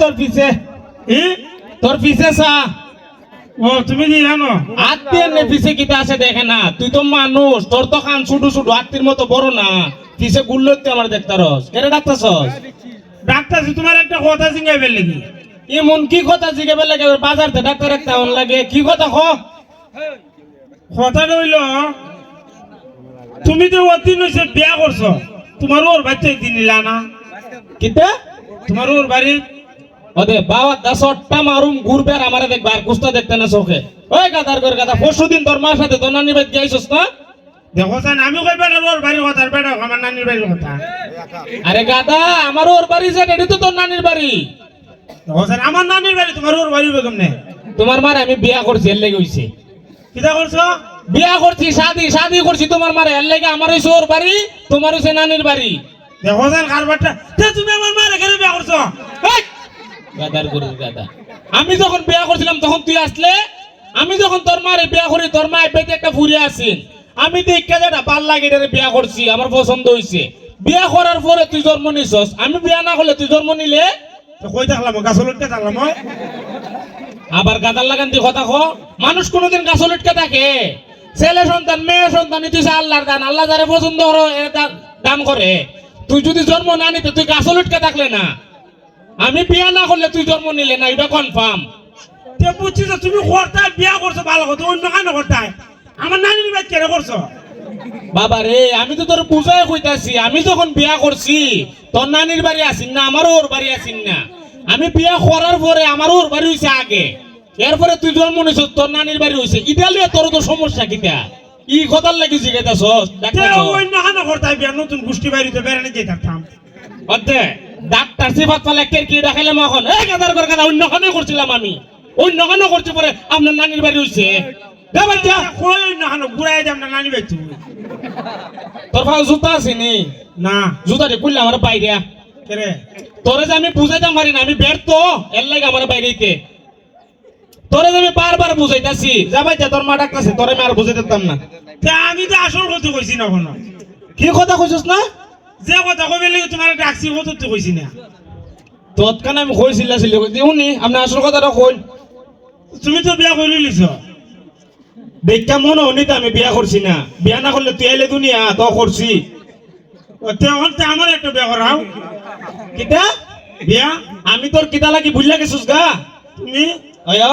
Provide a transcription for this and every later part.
তোর পিছে? ই? তোর পিছে চা ও তুমি কি জানো? আত্মীয় নে পিছে কিতা আছে দেখে না। তুই তো মানুষ তোর তো খান ছোট ছোট আত্মীর মতো বড় না। পিছে গুল্লতে আমার দেখতারস কেন ডাক্তার তোমার একটা কথা জিঙ্গাইবে লাগি। এমন কি কথা জিজ্ঞাসা লাগে? বাজার থেকে ডাক্তার একটা অন লাগে। কি কথা খ কথা রইল তুমি তো অতি নইছে বিয়া করছ তোমার ওর বাচ্চা দিন নিলা না। কিতা? তোমার ওর বাড়ি ওদে বাবা মারুম ঘুরবে আর আমারে দেখবে আর কুস্তা দেখতে না চোখে। ওই গাদার করে গাদা পরশু দিন তোর মার সাথে তোর নানি বাড়ি না? দেখো আমি কই বেটা ওর বাড়ির কথা বেটা আমার নানির বাড়ির কথা। আরে গাদা আমার ওর বাড়ি যে এটি তো তোর নানির বাড়ি। দেখো স্যার আমার নানির বাড়ি তোমার ওর বাড়ি বেগম নে তোমার মার আমি বিয়া করছি এর লেগে হইছে। কিতা করছ? বিয়া করছি শাদি শাদি করছি তোমার মারে এর লেগে আমার হইছে ওর বাড়ি তোমার হইছে নানির বাড়ি। দেখো স্যার কারবারটা তুমি আমার মার এখানে বিয়া করছ এই! গাদার করে গাদা। আমি যখন বিয়া করছিলাম তখন তুই আসলে? আমি যখন তোর মারে বিয়া করি তোর মা পেতে একটা ফুরি আসিন আমি দেখে যেটা ভালো লাগে বিয়া করছি আমার পছন্দ হইছে। বিয়া করার পরে তুই জন্ম নিছস। আমি বিয়া না করলে তুই জন্ম নিলে? তো কই থাকলাম? গাছল থাকলাম আবার গাদার লাগান দিয়ে কথা কো মানুষ কোনোদিন গাছ লটকে থাকে। ছেলে সন্তান মেয়ে সন্তান তুই আল্লাহর দান আল্লাহ যারে পছন্দ করো দান করে। তুই যদি জন্ম না নিতে তুই গাছ লটকে থাকলে না। আমি বিয়া না করলে তুই জন্ম নিলে না এটা কনফার্ম তে বুঝছি যে তুমি করতাই বিয়া করছ ভালো কথা অন্য কেন করতাই আমার নানির বাড়ি কেন করছ বাবা রে আমি তো তোর বুঝাই কইতাছি আমি যখন বিয়া করছি তোর নানির বাড়ি আসিন না আমারও ওর বাড়ি আসিন না। আমি বিয়া করার পরে আমারও ওর বাড়ি হইছে আগে। এরপরে তুই জন্ম নিছ তোর নানির বাড়ি হইছে ইটালিয়া তোর তো সমস্যা কিটা ই কথার লাগি তে অন্য কেন করতাই বিয়া নতুন গোষ্ঠী বাড়িতে বেড়ানি যেতে থাকতাম অর্ধে ডাক্তার সিফাত পালে কে কি দেখাইলাম এখন এই গাদার করে গাদা অন্য খানে করছিলাম আমি। অন্য খানে করছি পরে আপনার নানির বাড়ি হইছে। তোর ভাই জুতা আছে নি? না। জুতা রে কুললে আমার বাইরে তোরে যে আমি বুঝাইতে পারি না আমি ব্যর্থ। এর লাগে আমার বাইরেতে তোরে আমি বারবার বুঝাইতাছি। ভাই তোর মা ডাকতেছে তোরে আমি আর না। তে আমি তো আসল কথা কইছি না কি কথা কইছিস না? যে কথা কইবে লাগে তোমার ডাকছি কথা তো কইছি না। তৎকানে আমি কইছিলা ছিল দিউনি আপনি আসল কথাটা কই তুমি তো বিয়া করে লিছ। দেখা মনে হনি তো আমি বিয়া করছি না। বিয়া না করলে তুই এলে দুনিয়া তো করছি। তে এখন তে আমার একটা বিয়া করাও। কিতা? বিয়া? আমি তোর কিতা লাগি ভুলিয়া গেছিস গা? তুমি? অয়।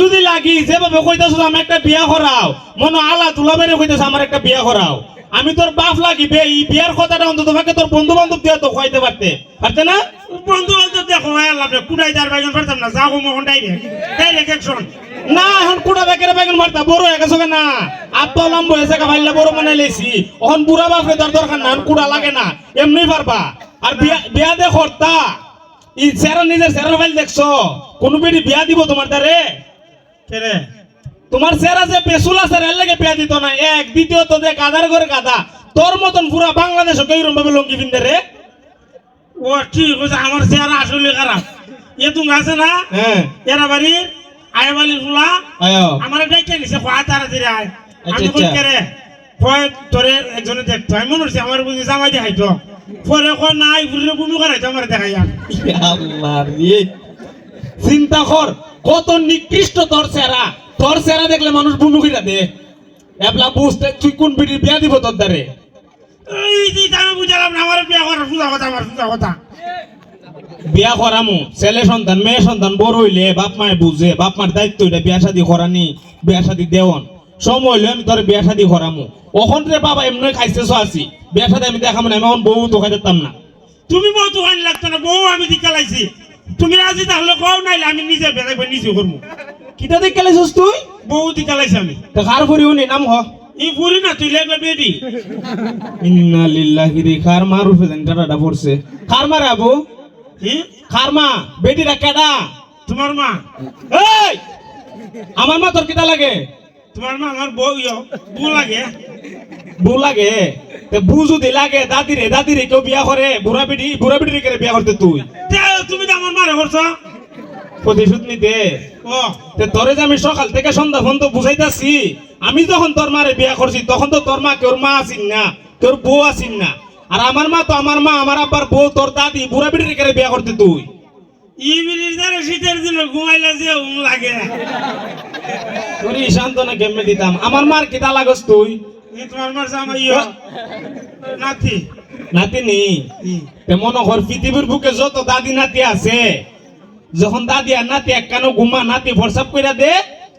যদি লাগি যেভাবে কইতাছ আমি একটা বিয়া করাও। মনে আলা তুলা বেড়ে আমার একটা বিয়া করাও। আমি তোর বাপ লাগিবে এই বিয়ার কথাটা অন্তত ফাঁকে তোর বন্ধু বান্ধব দিয়া তো খাইতে পারতে। পারতে না? বন্ধু বান্ধব দেখো কুড়াই বাইজন পারতাম না যাব মোহন একশন না এখন কুড়া বেকের বেগুন মারতা বড় হয়ে গেছে না আব্বা লম্ব হয়েছে ভাইলা বড় মানে লেছি। এখন বুড়া বাপরে তোর দরকার না এখন কুড়া লাগে না। এমনি পারবা। আর বিয়া বিয়া দে করতা। ই সেরা নিজের সেরার ফাইল দেখছ? কোন বেটি বিয়া দিব তোমার দ্বারে কেরে তোমার সেরা যে পেশুল আছে এর লাগে বিয়া দিত না। এক দ্বিতীয়ত যে গাদার করে গাদা তোর মতন পুরা বাংলাদেশে কেইরম ভাবে লঙ্গি পিন্দে রে? ও ঠিক আছে আমার চেহারা আসলে খারাপ। এ তুমি আছে না? হ্যাঁ। এরা বাড়ির আয়। বাড়ির ফুলা আমার ডাইকে নিছে কয় তাড়াতাড়ি আয়। আমি আচ্ছা। কেরে কয় তোরে একজনে দেখতো। আমি মনে হচ্ছে আমার বুঝি জামাই দেখাইতো। পরে নাই ঘুরে বমি করাইতো আমার দেখাইয়া আল্লাহ রে চিন্তা কর কত নিকৃষ্ট তোর সেরা তোর সেরা দেখলে মানুষ বুনুকিরা দে। এবলা বুঝতে তুই কোন বিড়ি বিয়া দিব তোর দ্বারে? এই যে আমি বুঝালাম না আমার বিয়া করার সুজা কথা আমার সুজা কথা। বিয়া করামু ছেলে সন্তান মেয়ে সন্তান বড় হইলে বাপ মায়ে বুঝে বাপ মার দায়িত্ব এটা বিয়া শাদি করানি বিয়া শাদি দেওয়ান। সময় হইলে আমি তোর বিয়া শাদি করামু। ওখান রে বাবা এমনি খাইতেছ আছি। বিয়া শাদি আমি দেখাবো না এখন বউ তো খাই দিতাম না। তুমি বউ তো খানি লাগতো না বউ আমি দিকে লাইছি। তুমি রাজি তাহলে কও নাইলে আমি নিজে বেড়াই নিজে করব কিটা দেখ কেলাইছিস তুই? বউ দিকে লাইছি আমি। তা কার ফুরিও নি নাম হ। এই ফুরি না তুই লেগে বেডি ইন্না লিল্লাহি রে খার মা রূপে জানি টাটাটা পড়ছে? খার মা রে আবু? হ্যাঁ খার মা? বেটিরা কেডা? তোমার মা। এই! আমার মা তোর কিটা লাগে? তোমার মা আমার বউ বউ লাগে। বউ লাগে? যদি লাগে দাদি রে দাদি রে কেউ বিয়া করে বুড়া বেটি বুড়া বেটি রে বিয়া করতে তুই? তুমি তো আমার মারে করছ প্রতিশোধ নিতে। ও। তোরে যে আমি সকাল থেকে সন্ধ্যা পর্যন্ত বুঝাইতাছি আমি যখন তোর মারে বিয়া করছি তখন তো তোর মা কেউ মা আসিন না তোর বউ আসিন না। আর আমার মা তো আমার মা আমার আব্বার বউ তোর দাদি বুড়া বিড়ি করে বিয়া করতে তুই? ই বিড়ির দ্বারা শীতের দিনে ঘুমাইলে যে উম লাগে। তোর শান্ত না কেমনে দিতাম? আমার মার কিতা লাগস তুই? তোমার মার জামাই ইয়া। নাতি। নাতিনি ই, তে মনে পৃথিবীর বুকে যত দাদি নাতি আছে যখন দাদি আর নাতি একখানো ঘুমা নাতি ফরসাপ কইরা দে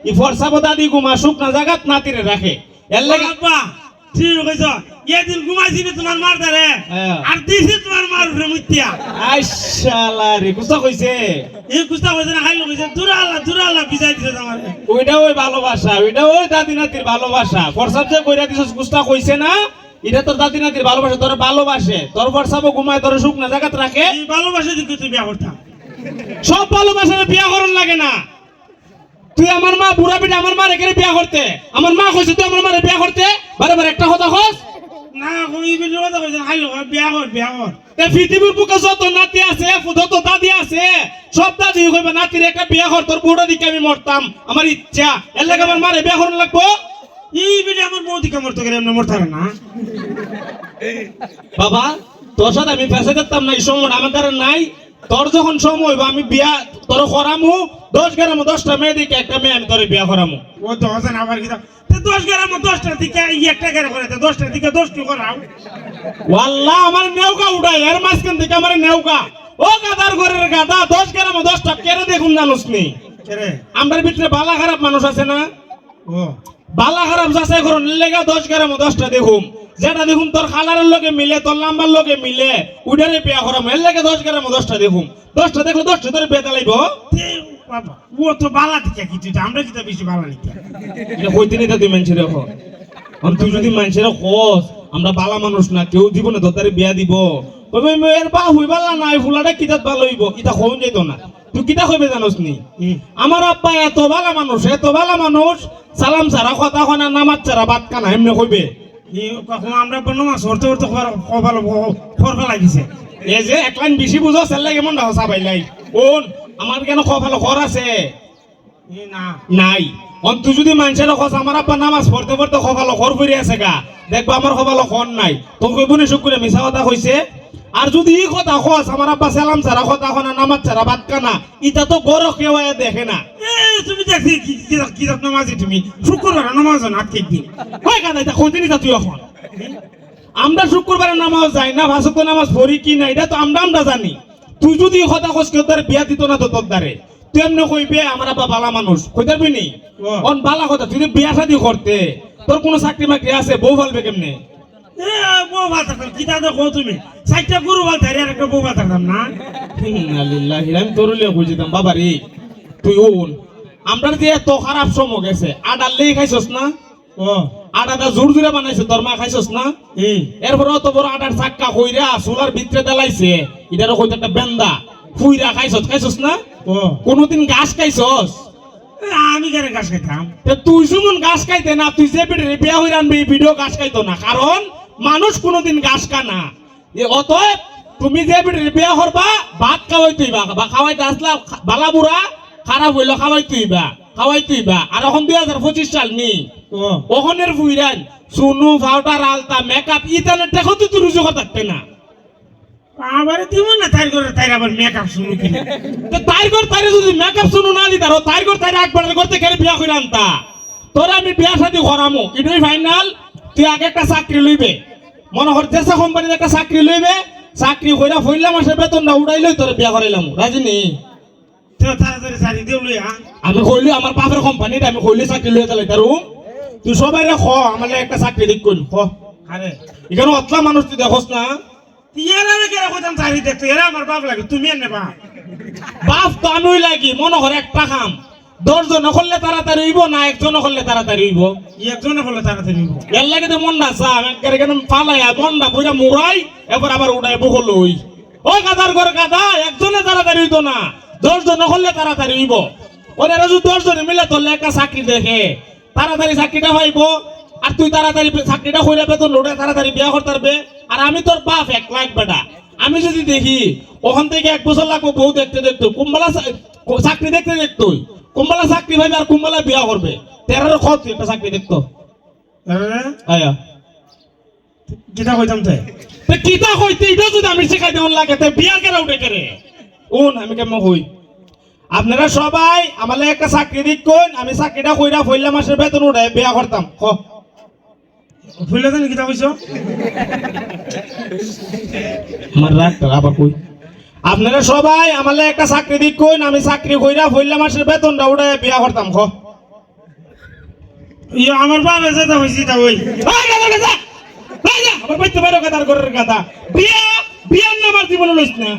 ই ফরসাপ দাদি ঘুমা শুকনা জাগাত নাতিরে রাখে। এর লাগে ঠিক কইছ। এদিন ঘুমাইছিনি তোমার মার দ্বারে। হ্যাঁ। আর দিছি তোমার মার উপরে মুতিয়া আইশালা রে কুস্তা কইছে? এই কুস্তা কইছে না খাইলো কইছে দূরা আল্লাহ দূরা আল্লাহ বিজাই দিছে তোমার ওইটা ওই ভালোবাসা ওইটা ওই দাদি নাতির ভালোবাসা। ফরসাপ যে কইরা দিছস কুস্তা কইছে না এটা তোর দাদি নাতির ভালোবাসা তোর ভালোবাসে। তোর ঘুমায় তোর শুকনা জাগাত রাখে। এই ভালোবাসা দিকে তুই বিয়া করতাম। সব ভালোবাসার বিয়া করন লাগে না। তুই আমার মা বুড়া পিঠে আমার মা রেখে বিয়া করতে। আমার মা কইছে তুই আমার মারে বিয়া করতে? বারে বারে কই বিল কথা কইছে না খাইলো বিয়া কর বিয়া কর তে পৃথিবীর বুকে যত নাতি আছে যত দাদি আছে সব দাদি কইবে নাতির একটা বিয়া কর তোর বুড়ো দিকে আমি মরতাম আমার ইচ্ছা। এর লাগে আমার মারে বিয়া করন লাগবো। এই বিলে আমার বৌদি কামড় তো করে এমনি মরতে না। বাবা তোর সাথে আমি ফেসে যেতাম না এই সময় আমার দ্বারা নাই। তোর যখন সময় হইবো আমি বিয়া তোর করামু দশ গ্রামে দশটা মেয়ে দিকে একটা মেয়ে আমি তোর বিয়া করামু ও দশ না আবার কি তো দশ গ্রাম দশটার দিকে একটা গ্রাম করে তো দিকে দশটি করাও ওয়াল্লাহ আমার নেউকা উঠাই এর মাঝখান থেকে আমার নেউকা। ও গাদার ঘরের গাদা দশ গ্রামে দশটা কেড়ে দেখুন জানুস নি আমার ভিতরে বালা খারাপ মানুষ আছে না? বালা খারাপ যাচাই করুন লেগা দশ গ্রামে দশটা দেখুম যেটা দেখুম তোর খালারের লগে মিলে তোর লাম্বার লগে মিলে উডারে বিয়া করাম এর লেগে দশ গ্রামে দশটা দেখুম দশটা দেখলে দশটা তোর বিয়ে লাইব। তে ও তো বালা দিকে কি তুই আমরা কি তো বেশি বালা নিতে কইতে নিতে তুই মানুষের এখন আর তুই যদি মানুষের খোঁজ আমরা বালা মানুষ না কেউ জীবনে দতারে বিয়া দিব। কবে মেয়ের বা হই বালা নাই ফুলাটা কিতাত ভালো হইব ইটা খোঁজ যেত না। তুই কিতা কইবে জানোস নি? আমার আব্বা এত ভালা মানুষ এত ভালা মানুষ সালাম ছাড়া কথা কনা নামাজ ছাড়া বাদ কানা এমনি কইবে? আমরা লাগিছে এই যে এক লাইন বেশি বুঝো সেল লাগে মন হসা পাইলাই কোন? আমার কেন কপাল খর আছে? না। নাই। অন তুই যদি মানুষের খোঁজ আমার আব্বা নামাজ পড়তে পড়তে কপাল খর পড়ে আছে গা। দেখবা আমার কপাল খর নাই। তো কইব নি শুকুরে মিছা কথা কইছে আর যদি ই কথা খোঁজ আমার আব্বা সালাম ছাড়া কথা কনা নামাজ ছাড়া বাদ কানা ইটা তো গর কেউ দেখে না। তুমি দেখছি কি নামাজি তুমি? শুক্রবার নামাজ না আজকে দিন হয় কানা এটা কইতে নিতা তুই এখন আমরা শুক্রবারে নামাজ যাই না ভাসক নামাজ পড়ি কি না এটা তো আমরা আমরা জানি। তুই যদি কথা খোঁজ কেউ তার বিয়া দিত না তো তোর দ্বারে তুই এমনি কইবে আমার আব্বা বালা মানুষ। কইতে পারবি নি। অন বালা কথা তুই বিয়া শাদি করতে তোর কোনো চাকরি মাকরি আছে? বউ ফালবে কেমনে? বউ ভালো থাকতাম দেখো তুমি? চারটা গরু ভালো থাকি আর একটা বউ ভালো থাকতাম না? ইন্নালিল্লাহি আমি তোর লিয়ে বুঝিতাম বাবা রে তুই ওন। আমরা যে এত খারাপ সময় গেছে আডার লেই খাইছস না? ও। আডাটা জোর জোরে বানাইছে তোর মা খাইছস না? এই এরপর অত বড় আটার চাক্কা কইরা সোলার ভিতরে দেলাইছে এটারও কইতে একটা বেন্দা। ফুইরা খাইছস খাইছস না? কোনোদিন ঘাস খাইছস? আমি কেন গাছ খাইতাম? তুই যেমন ঘাস খাইতে না তুই যে পিঠে বিয়া হয়ে আনবি ভিডিও ঘাস খাইতো না। কারণ মানুষ কোনোদিন ঘাস খানা এ অতএব তুমি যে পিঠে বিয়া করবা ভাত খাওয়াই তুইবা বা খাওয়াইতে আসলা বালা বুড়া খারাপ হইল খাওয়াই তুইবা খাওয়াই তুইবা। আর এখন দুই হাজার পঁচিশ সাল নি। ওখানের ফুইরান সুনু পাউডার আলতা মেকআপ ইতানের দেখো তুই তুই রুজু থাকবে না। আবার দিব না তাই করে তাই আবার মেকআপ শুরু কিনে। তো তাই কর তাই যদি মেকআপ শুনু না দিতারো তাই কর তাই একবার করতে গেলে বিয়া করে আনতা। তোরা আমি বিয়া শাদি করামু এটাই ফাইনাল তুই আগে একটা চাকরি লইবে। মনে কর দেশা কোম্পানিতে একটা চাকরি লইবে। চাকরি কইরা ফইলা মাসের বেতনটা উড়াই লই তোর বিয়া করাইলাম। রাজি নি? তো তাড়াতাড়ি দেউ লই হ্যাঁ আমি কইলি আমার বাপের কোম্পানিতে আমি কইলি চাকরি লই চালাই তারু তুই সবাই খ আমার একটা চাকরি দিক কইল খ আরে। এখানে অতলা মানুষ তুই দেখোস না। এরা কেন কইতাম সারি দেখতো এরা আমার বাপ লাগে তুমি এনে বা বাপ তো আমি লাগি মনে কর একটা খাম দশ করলে তাড়াতাড়ি হইব না একজন করলে তাড়াতাড়ি হইব? একজনে বলে তাড়াতাড়ি হইবো। এর লাগে তো মনটা চাম একবারে কেন ফালাইয়া মনটা পুরা মুড়াই এবার আবার উড়াই বহল হই ওই গাদার ঘরে গাদা একজনে তাড়াতাড়ি হইতো না দশ জন করলে তাড়াতাড়ি হইব। ওরা যদি দশ জনে মিলে তোর একটা চাকরি দেখে। তাড়াতাড়ি চাকরিটা পাইব আর তুই তাড়াতাড়ি চাকরিটা হইলে বেতন উঠে তাড়াতাড়ি বিয়া করতে পারবে আর আমি তোর বাপ এক লাখ বেটা। আমি যদি দেখি ওখান থেকে এক বছর লাগবো বউ দেখতে দেখতে কুম্বালা চাকরি দেখতে দেখতো কুম্বালা চাকরি পাইবে আর কুম্বালা বিয়া করবে। তেরার খত একটা চাকরি দেখতো। আরে আয়া। কিতা কইতাম তে? কিতা কইতে এটা যদি আমি শিখাই দেওয়ার লাগে তে বিয়া কেরা উঠে কেরে উন আমি কেমন হই? আপনারা সবাই আমালে একটা চাকরি দিক কোন আমি চাকরিটা কইরা ফইলা মাসের বেতন উঠে বিয়া করতাম। হ। ভুলে জানি কিতা কইছ? আমার রাগ আবার কই? আপনারা সবাই আমালে একটা চাকরি দিক কোন আমি চাকরি কইরা ফইলা মাসের বেতনটা উঠে বিয়া করতাম হ ইয়ে আমার বাবা যেটা হয়েছি তা ওই আমার বাইতে বাইরে গাদার ঘরের গাদা বিয়া বিয়ার নাম আর জীবনে লইস না।